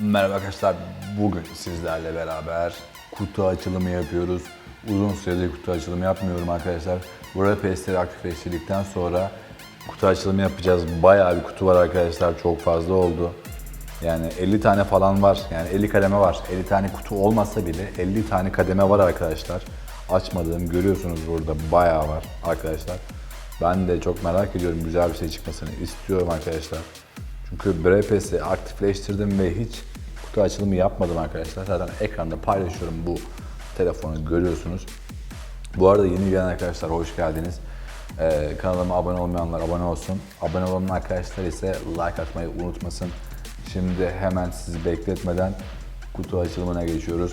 Merhaba arkadaşlar. Bugün sizlerle beraber kutu açılımı yapıyoruz. Uzun süredir kutu açılımı yapmıyorum arkadaşlar. Burada PS'leri aktifleştirdikten sonra kutu açılımı yapacağız. Bayağı bir kutu var arkadaşlar. Çok fazla oldu. Yani 50 tane falan var. Yani 50 kademe var. 50 tane kutu olmasa bile 50 tane kademe var arkadaşlar. Açmadığım görüyorsunuz burada bayağı var arkadaşlar. Ben de çok merak ediyorum güzel bir şey çıkmasını istiyorum arkadaşlar. Çünkü BRPS'i aktifleştirdim ve hiç kutu açılımı yapmadım arkadaşlar. Zaten ekranda paylaşıyorum bu telefonu görüyorsunuz. Bu arada yeni gelen arkadaşlar hoş geldiniz. Ee, kanalıma abone olmayanlar abone olsun. Abone olan arkadaşlar ise like atmayı unutmasın. Şimdi hemen sizi bekletmeden kutu açılımına geçiyoruz.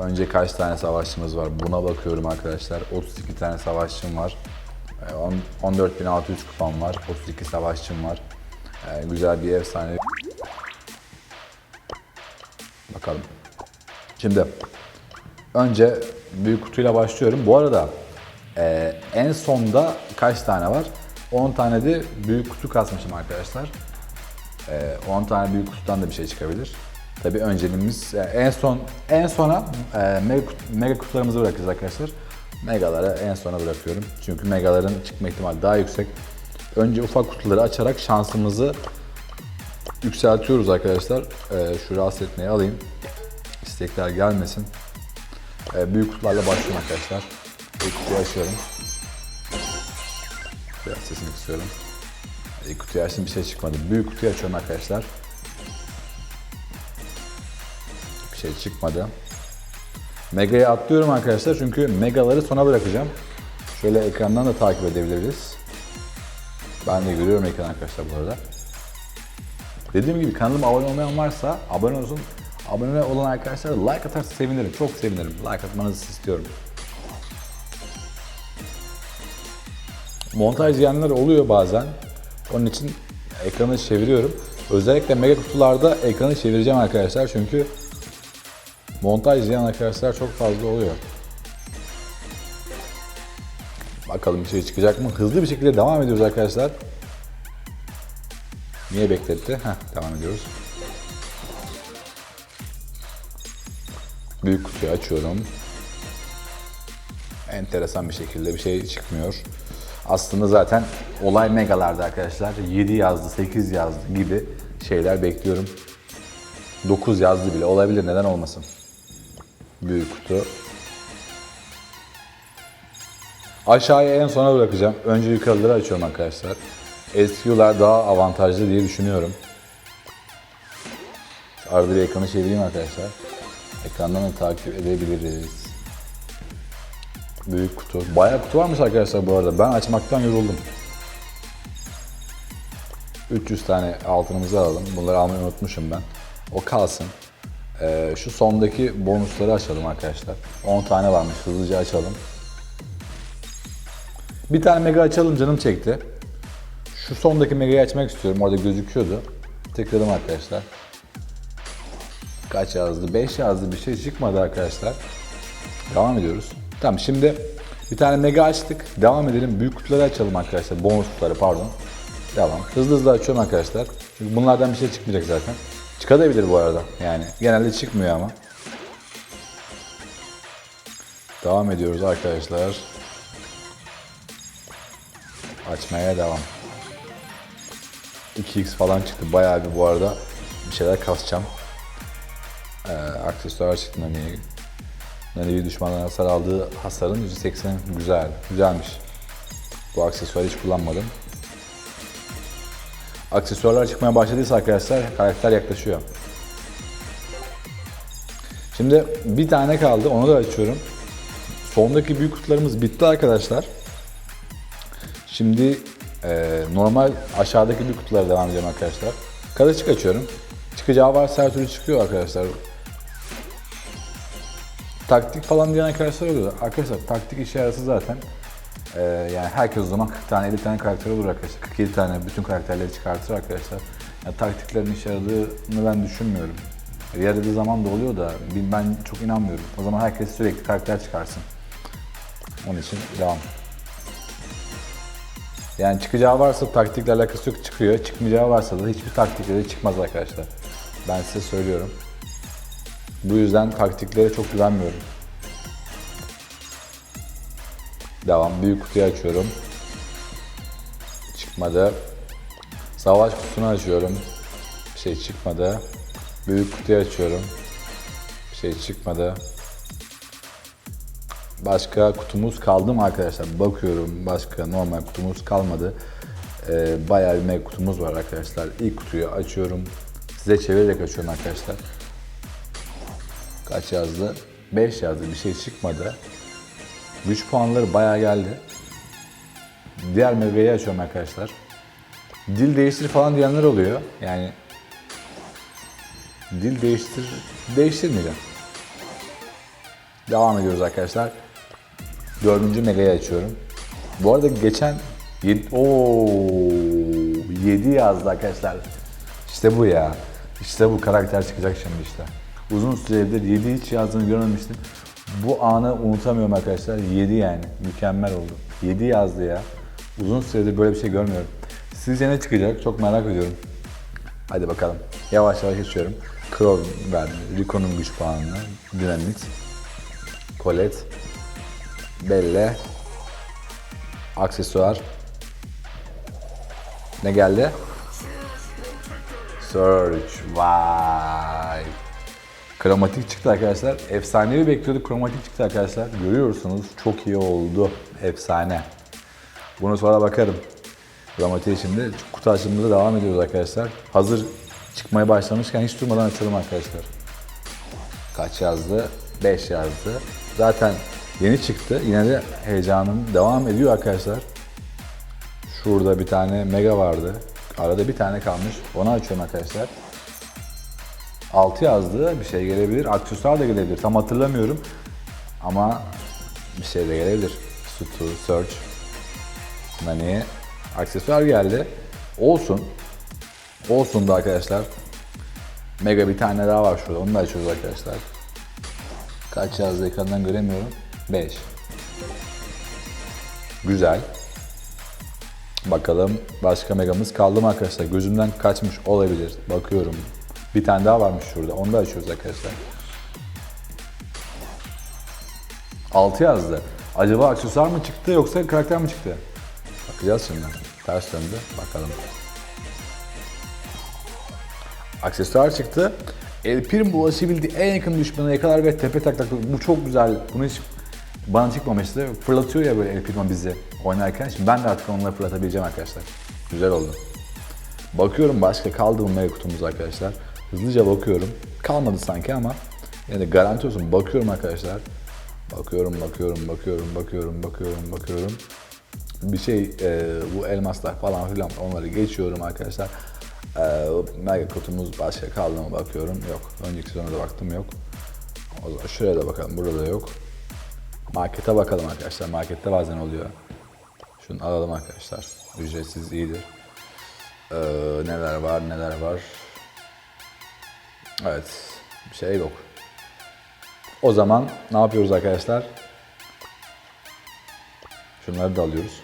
Önce kaç tane savaşçımız var buna bakıyorum arkadaşlar. 32 tane savaşçım var. Ee, on- 14.600 kupam var. 32 savaşçım var. Ee, güzel bir efsane. Bakalım. Şimdi önce büyük kutuyla başlıyorum. Bu arada e, en sonda kaç tane var? 10 tane de büyük kutu kasmışım arkadaşlar. E, 10 tane büyük kutudan da bir şey çıkabilir. Tabii önceliğimiz e, en son en sona e, mega, mega kutularımızı bırakacağız arkadaşlar. Megaları en sona bırakıyorum. Çünkü megaların çıkma ihtimali daha yüksek. Önce ufak kutuları açarak şansımızı yükseltiyoruz arkadaşlar. E, şu rahatsız etmeyi alayım. İstekler gelmesin. E, büyük kutularla başlıyorum arkadaşlar. İlk kutuyu açıyorum. Biraz sesini kısıyorum. İlk kutuyu açtım bir şey çıkmadı. Büyük kutuyu açıyorum arkadaşlar. Bir şey çıkmadı. Mega'ya atlıyorum arkadaşlar çünkü megaları sona bırakacağım. Şöyle ekrandan da takip edebiliriz. Ben de görüyorum ekran arkadaşlar bu arada. Dediğim gibi kanalıma abone olmayan varsa abone olsun. Abone olan arkadaşlar da like atarsa sevinirim. Çok sevinirim. Like atmanızı istiyorum. Montaj yiyenler oluyor bazen. Onun için ekranı çeviriyorum. Özellikle mega kutularda ekranı çevireceğim arkadaşlar çünkü montaj izleyen arkadaşlar çok fazla oluyor. Bakalım bir şey çıkacak mı? Hızlı bir şekilde devam ediyoruz arkadaşlar. Niye bekletti? Heh, devam ediyoruz. Büyük kutuyu açıyorum. Enteresan bir şekilde bir şey çıkmıyor. Aslında zaten olay megalarda arkadaşlar. 7 yazdı, 8 yazdı gibi şeyler bekliyorum. 9 yazdı bile olabilir neden olmasın. Büyük kutu. Aşağıya en sona bırakacağım. Önce yukarıları açıyorum arkadaşlar. SQ'lar daha avantajlı diye düşünüyorum. Şu Arada bir ekranı çevireyim arkadaşlar. Ekrandan da takip edebiliriz. Büyük kutu. Bayağı kutu varmış arkadaşlar bu arada. Ben açmaktan yoruldum. 300 tane altınımızı alalım. Bunları almayı unutmuşum ben. O kalsın. Ee, şu sondaki bonusları açalım arkadaşlar. 10 tane varmış. Hızlıca açalım. Bir tane mega açalım canım çekti. Şu sondaki megayı açmak istiyorum. Orada gözüküyordu. Tıkladım arkadaşlar. Kaç yazdı? 5 yazdı. Bir şey çıkmadı arkadaşlar. Devam ediyoruz. Tamam şimdi bir tane mega açtık. Devam edelim. Büyük kutuları açalım arkadaşlar. Bonus kutuları pardon. Devam. Hızlı hızlı açıyorum arkadaşlar. Çünkü bunlardan bir şey çıkmayacak zaten. Çıkabilir bu arada. Yani genelde çıkmıyor ama. Devam ediyoruz arkadaşlar. Açmaya devam. 2x falan çıktı. Bayağı bir bu arada bir şeyler kasacağım. Ee, aksesuar çıktı Nani'ye. Nani'yi düşmandan hasar aldığı hasarın %80 güzel. Güzelmiş. Bu aksesuarı hiç kullanmadım. Aksesuarlar çıkmaya başladıysa arkadaşlar karakter yaklaşıyor. Şimdi bir tane kaldı. Onu da açıyorum. Sondaki büyük kutularımız bitti arkadaşlar. Şimdi e, normal aşağıdaki bir kutulara devam edeceğim arkadaşlar. Karışık açıyorum. Çıkacağı varsa her türlü çıkıyor arkadaşlar. Taktik falan diyen arkadaşlar oluyor. Arkadaşlar taktik işe yarası zaten. E, yani herkes o zaman 40 tane 50 tane karakter olur arkadaşlar. 47 tane bütün karakterleri çıkartır arkadaşlar. Yani taktiklerin işe yaradığını ben düşünmüyorum. Yaradığı zaman da oluyor da ben çok inanmıyorum. O zaman herkes sürekli karakter çıkarsın. Onun için devam. Yani çıkacağı varsa taktikle alakası yok çıkıyor. Çıkmayacağı varsa da hiçbir taktikle de çıkmaz arkadaşlar. Ben size söylüyorum. Bu yüzden taktiklere çok güvenmiyorum. Devam. Büyük kutuyu açıyorum. Çıkmadı. Savaş kutusunu açıyorum. Bir şey çıkmadı. Büyük kutuyu açıyorum. Bir şey çıkmadı. Başka kutumuz kaldı mı arkadaşlar? Bakıyorum başka normal kutumuz kalmadı. Ee, bayağı bir mega kutumuz var arkadaşlar. İlk kutuyu açıyorum. Size çevirerek açıyorum arkadaşlar. Kaç yazdı? 5 yazdı. Bir şey çıkmadı. Güç puanları bayağı geldi. Diğer meyveyi açıyorum arkadaşlar. Dil değiştir falan diyenler oluyor. Yani dil değiştir değiştirmeyeceğim. Devam ediyoruz arkadaşlar. Dördüncü megayı açıyorum. Bu arada geçen 7, Oo, 7 yazdı arkadaşlar. İşte bu ya. İşte bu karakter çıkacak şimdi işte. Uzun süredir 7 hiç yazdığını görmemiştim. Bu anı unutamıyorum arkadaşlar. 7 yani. Mükemmel oldu. 7 yazdı ya. Uzun süredir böyle bir şey görmüyorum. Sizce ne çıkacak? Çok merak ediyorum. Hadi bakalım. Yavaş yavaş geçiyorum. Crow verdi. Rico'nun güç puanını. Dinamit. Colette. Belle. Aksesuar. Ne geldi? Search. Vay. Kromatik çıktı arkadaşlar. Efsanevi bekliyorduk. Kromatik çıktı arkadaşlar. Görüyorsunuz. Çok iyi oldu. Efsane. Bunu sonra bakarım. Kromatiğe şimdi kutu açılımında devam ediyoruz arkadaşlar. Hazır çıkmaya başlamışken hiç durmadan açalım arkadaşlar. Kaç yazdı? 5 yazdı. Zaten yeni çıktı. Yine de heyecanım devam ediyor arkadaşlar. Şurada bir tane mega vardı. Arada bir tane kalmış. Onu açıyorum arkadaşlar. 6 yazdı. Bir şey gelebilir. Aksesuar da gelebilir. Tam hatırlamıyorum. Ama bir şey de gelebilir. Sutu, Search, Nani. Aksesuar geldi. Olsun. Olsun da arkadaşlar. Mega bir tane daha var şurada. Onu da açıyoruz arkadaşlar. Kaç yazdı ekrandan göremiyorum. 5. Güzel. Bakalım başka megamız kaldı mı arkadaşlar? Gözümden kaçmış olabilir. Bakıyorum. Bir tane daha varmış şurada. Onu da açıyoruz arkadaşlar. 6 yazdı. Acaba aksesuar mı çıktı yoksa karakter mi çıktı? Bakacağız şimdi. Ters döndü. Bakalım. Aksesuar çıktı. El Primo ulaşabildiği en yakın düşmanı yakalar ve tepe taklak. Bu çok güzel. Bunu hiç bana çıkmamıştı. Fırlatıyor ya böyle El Primo bizi oynarken. Şimdi ben de artık onları fırlatabileceğim arkadaşlar. Güzel oldu. Bakıyorum başka kaldı mı mega kutumuz arkadaşlar. Hızlıca bakıyorum. Kalmadı sanki ama yani garanti olsun. Bakıyorum arkadaşlar. Bakıyorum, bakıyorum, bakıyorum, bakıyorum, bakıyorum, bakıyorum. Bir şey, e, bu elmaslar falan filan onları geçiyorum arkadaşlar. E, mega kutumuz başka kaldı mı bakıyorum. Yok. Önceki sezona da baktım yok. O zaman şuraya da bakalım. Burada da yok. Markete bakalım arkadaşlar. Markette bazen oluyor. Şunu alalım arkadaşlar. Ücretsiz iyidir. Ee, neler var neler var. Evet. Bir şey yok. O zaman ne yapıyoruz arkadaşlar? Şunları da alıyoruz.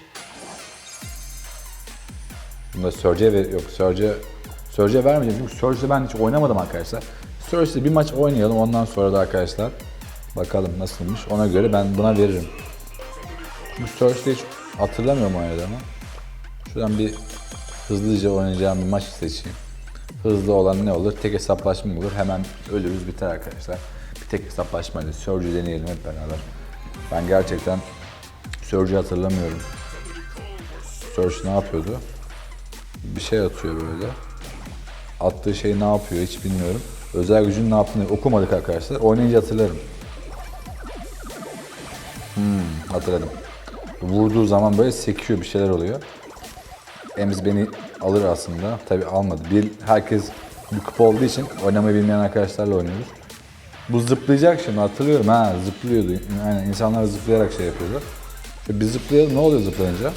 Bunda Surge'e ver yok Surge Surge'e vermeyeceğim çünkü Surge'de ben hiç oynamadım arkadaşlar. Surge'de bir maç oynayalım ondan sonra da arkadaşlar bakalım nasılmış ona göre ben buna veririm. Çünkü Surge'de hiç hatırlamıyorum oynadığımı. Şuradan bir hızlıca oynayacağım bir maç seçeyim. Hızlı olan ne olur? Tek hesaplaşma olur. Hemen ölürüz biter arkadaşlar. Bir tek hesaplaşmayla Surge'ü deneyelim hep beraber. Ben gerçekten Surge'ü hatırlamıyorum. Surge ne yapıyordu? Bir şey atıyor böyle. Attığı şey ne yapıyor hiç bilmiyorum. Özel gücün ne yaptığını okumadık arkadaşlar. Oynayınca hatırlarım. Hmm, hatırladım. Vurduğu zaman böyle sekiyor bir şeyler oluyor. Emiz beni alır aslında. Tabi almadı. Bir herkes bir kupa olduğu için oynamayı bilmeyen arkadaşlarla oynuyoruz. Bu zıplayacak şimdi hatırlıyorum ha zıplıyordu. Aynen insanlar zıplayarak şey yapıyordu. İşte biz zıplayalım ne oluyor zıplayınca?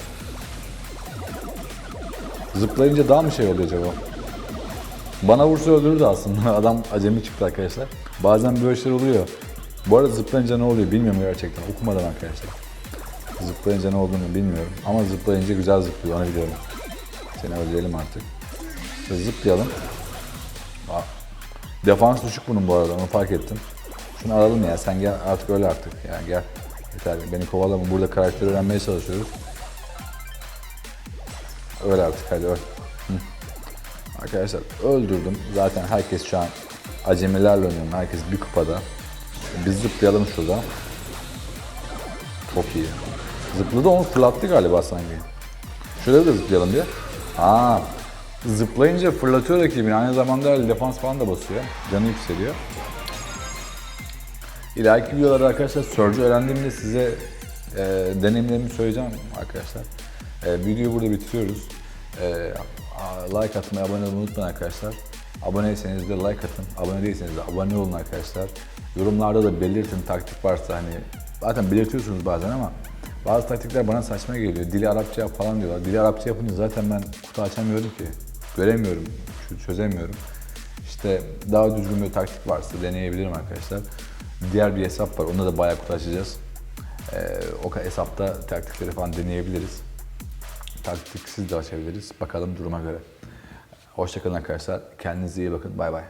Zıplayınca daha mı şey oluyor acaba? Bana vursa öldürürdü aslında. Adam acemi çıktı arkadaşlar. Bazen böyle şeyler oluyor. Bu arada zıplayınca ne oluyor bilmiyorum gerçekten. Okumadan arkadaşlar. Zıplayınca ne olduğunu bilmiyorum. Ama zıplayınca güzel zıplıyor onu biliyorum. Seni öldürelim artık. İşte zıplayalım. Aa, Defans düşük bunun bu arada onu fark ettim. Şunu alalım ya sen gel artık öyle artık yani gel. Yeter beni kovalama burada karakter öğrenmeye çalışıyoruz. Öyle artık hadi öl. Arkadaşlar öldürdüm. Zaten herkes şu an acemilerle oynuyor. Herkes bir kupada. Biz zıplayalım şurada. Çok iyi. Zıpladı onu fırlattı galiba sanki. Şurada da zıplayalım diye. Aa, zıplayınca fırlatıyor rakibini. Aynı zamanda defans falan da basıyor. Canı yükseliyor. İleriki videolarda arkadaşlar Surge'ü öğrendiğimde size e, deneyimlerimi söyleyeceğim arkadaşlar. E, videoyu burada bitiriyoruz. E, like atmayı, abone olmayı unutmayın arkadaşlar. Aboneyseniz de like atın, abone değilseniz de abone olun arkadaşlar. Yorumlarda da belirtin taktik varsa hani zaten belirtiyorsunuz bazen ama bazı taktikler bana saçma geliyor. Dili Arapça yap falan diyorlar. Dili Arapça yapınca zaten ben kutu açamıyorum ki. Göremiyorum, çö- çözemiyorum. İşte daha düzgün bir taktik varsa deneyebilirim arkadaşlar. Diğer bir hesap var. Onda da bayağı kutu açacağız. Ee, o hesapta taktikleri falan deneyebiliriz. Taktiksiz de açabiliriz. Bakalım duruma göre. Hoşçakalın arkadaşlar. Kendinize iyi bakın. Bay bay.